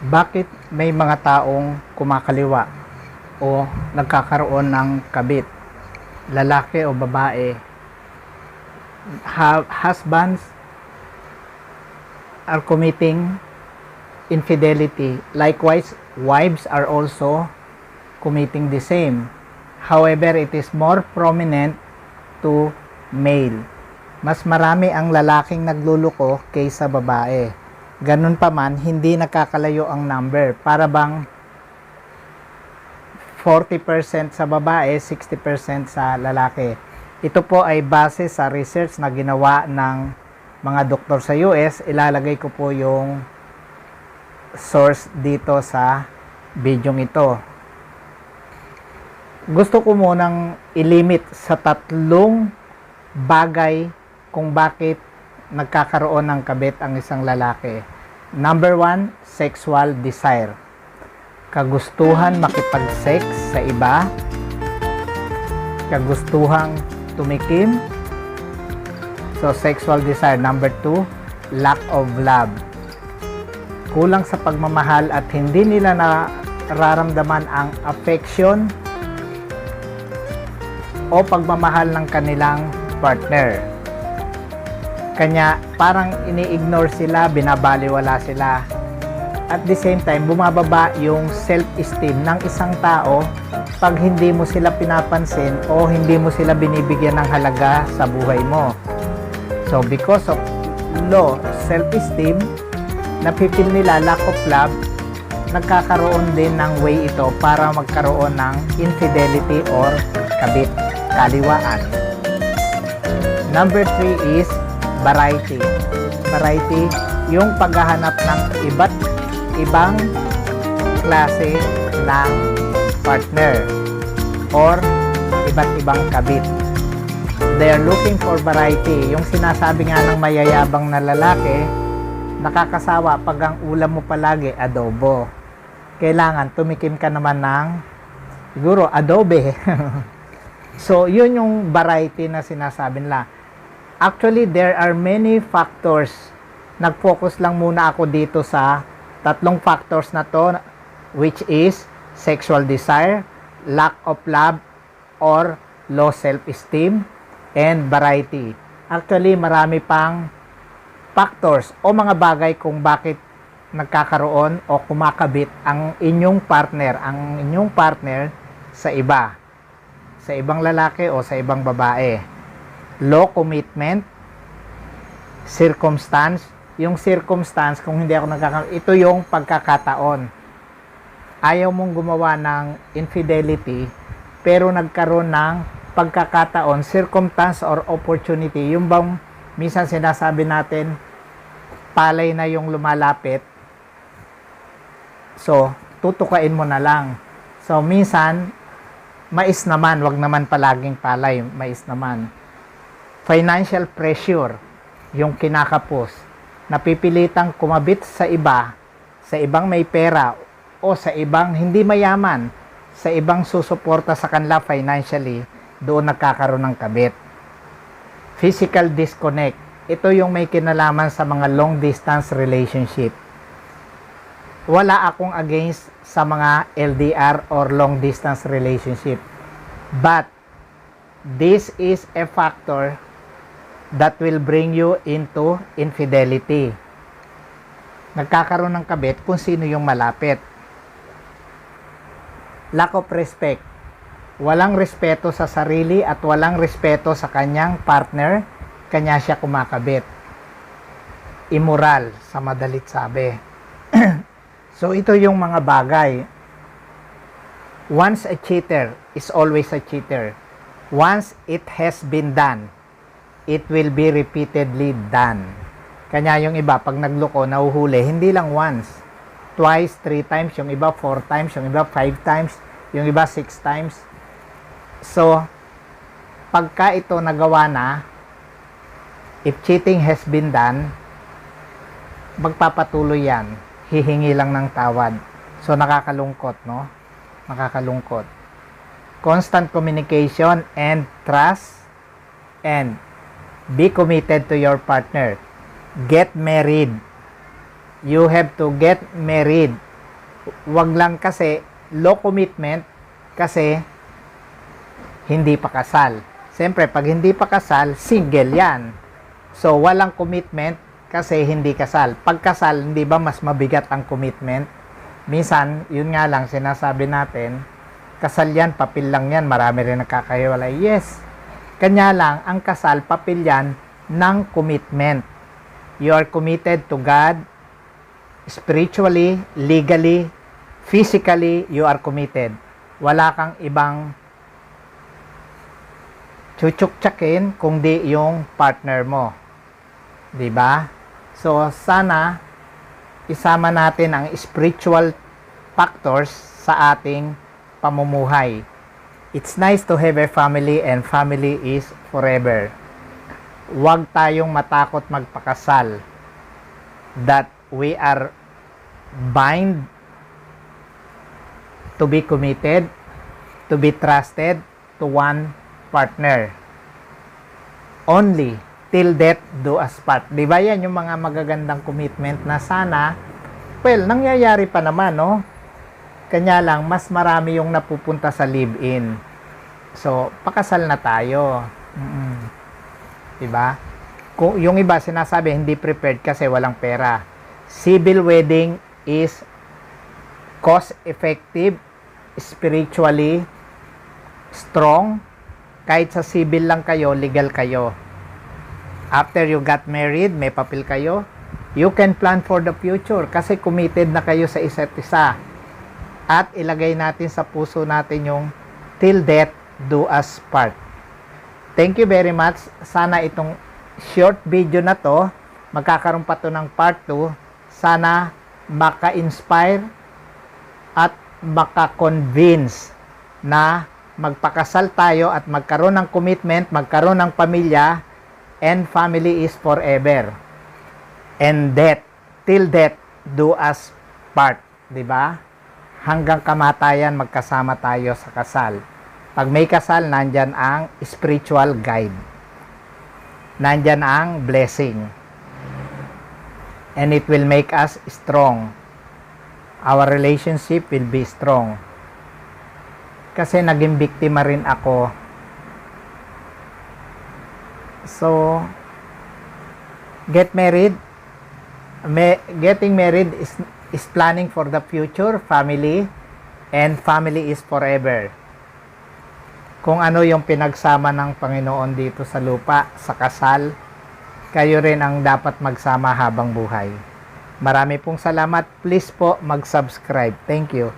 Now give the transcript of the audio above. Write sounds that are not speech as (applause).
Bakit may mga taong kumakaliwa o nagkakaroon ng kabit? Lalaki o babae? Ha- husbands are committing infidelity. Likewise, wives are also committing the same. However, it is more prominent to male. Mas marami ang lalaking nagluluko kaysa babae. Ganun pa man, hindi nakakalayo ang number. Para bang 40% sa babae, 60% sa lalaki. Ito po ay base sa research na ginawa ng mga doktor sa US. Ilalagay ko po yung source dito sa video ito. Gusto ko munang ilimit sa tatlong bagay kung bakit nagkakaroon ng kabit ang isang lalaki. Number one, sexual desire. Kagustuhan makipag-sex sa iba. Kagustuhang tumikim. So, sexual desire. Number two, lack of love. Kulang sa pagmamahal at hindi nila nararamdaman ang affection o pagmamahal ng kanilang partner. Kanya parang ini-ignore sila, binabaliwala sila. At the same time, bumababa yung self-esteem ng isang tao pag hindi mo sila pinapansin o hindi mo sila binibigyan ng halaga sa buhay mo. So because of low self-esteem, napipil nila lack of love, nagkakaroon din ng way ito para magkaroon ng infidelity or kabit, kaliwaan. Number three is variety. Variety, yung paghahanap ng iba't ibang klase ng partner or iba't ibang kabit. They are looking for variety. Yung sinasabi nga ng mayayabang na lalaki, nakakasawa pag ang ulam mo palagi adobo. Kailangan tumikim ka naman ng siguro adobe. (laughs) so, yun yung variety na sinasabi nila. Actually, there are many factors. Nag-focus lang muna ako dito sa tatlong factors na to which is sexual desire, lack of love, or low self-esteem, and variety. Actually, marami pang factors o mga bagay kung bakit nagkakaroon o kumakabit ang inyong partner, ang inyong partner sa iba, sa ibang lalaki o sa ibang babae. Low commitment, circumstance, yung circumstance, kung hindi ako nagkakaroon, ito yung pagkakataon. Ayaw mong gumawa ng infidelity, pero nagkaroon ng pagkakataon, circumstance or opportunity. Yung bang minsan sinasabi natin, palay na yung lumalapit, so tutukain mo na lang. So minsan, mais naman, wag naman palaging palay, mais naman. Financial pressure, yung kinakapos, napipilitang kumabit sa iba, sa ibang may pera, o sa ibang hindi mayaman, sa ibang susuporta sa kanila financially, doon nagkakaroon ng kabit. Physical disconnect. Ito yung may kinalaman sa mga long distance relationship. Wala akong against sa mga LDR or long distance relationship. But this is a factor that will bring you into infidelity. Nagkakaroon ng kabit kung sino yung malapit. Lack of respect. Walang respeto sa sarili at walang respeto sa kanyang partner, kanya siya kumakabit. Immoral, sa madalit sabi. (clears throat) so ito yung mga bagay. Once a cheater is always a cheater. Once it has been done, it will be repeatedly done. Kanya yung iba, pag nagloko, nahuhuli, hindi lang once, twice, three times, yung iba four times, yung iba five times, yung iba six times. So, pagka ito nagawa na, if cheating has been done, magpapatuloy yan. Hihingi lang ng tawad. So, nakakalungkot, no? Nakakalungkot. Constant communication and trust and be committed to your partner. Get married. You have to get married Wag lang kasi low commitment kasi hindi pa kasal. Siyempre, pag hindi pa kasal, single yan. So, walang commitment kasi hindi kasal. Pag kasal, hindi ba mas mabigat ang commitment? Minsan, yun nga lang, sinasabi natin, kasal yan, papel lang yan, marami rin nakakahiwalay. Yes, kanya lang, ang kasal, papel yan ng commitment. You are committed to God, spiritually, legally, physically, you are committed. Wala kang ibang chuchuk-chakin kung di yung partner mo. 'Di ba? So sana isama natin ang spiritual factors sa ating pamumuhay. It's nice to have a family and family is forever. Huwag tayong matakot magpakasal that we are bind to be committed, to be trusted to one partner. Only till death do us part. Di ba yan yung mga magagandang commitment na sana, well, nangyayari pa naman, no? Kanya lang, mas marami yung napupunta sa live-in. So, pakasal na tayo. Mm Di ba? Kung yung iba sinasabi hindi prepared kasi walang pera. Civil wedding is cost effective, spiritually strong. Kahit sa civil lang kayo, legal kayo. After you got married, may papel kayo. You can plan for the future kasi committed na kayo sa isa't isa. At ilagay natin sa puso natin yung till death do us part. Thank you very much. Sana itong short video na to, magkakaroon pa to ng part 2. Sana maka-inspire at maka-convince na magpakasal tayo at magkaroon ng commitment, magkaroon ng pamilya, and family is forever. And death, till death, do us part. ba? Hanggang kamatayan, magkasama tayo sa kasal. Pag may kasal, nandyan ang spiritual guide. Nandyan ang blessing. And it will make us strong. Our relationship will be strong. Kasi naging biktima rin ako. So, get married. May, getting married is, is planning for the future, family, and family is forever kung ano yung pinagsama ng Panginoon dito sa lupa, sa kasal, kayo rin ang dapat magsama habang buhay. Marami pong salamat. Please po mag-subscribe. Thank you.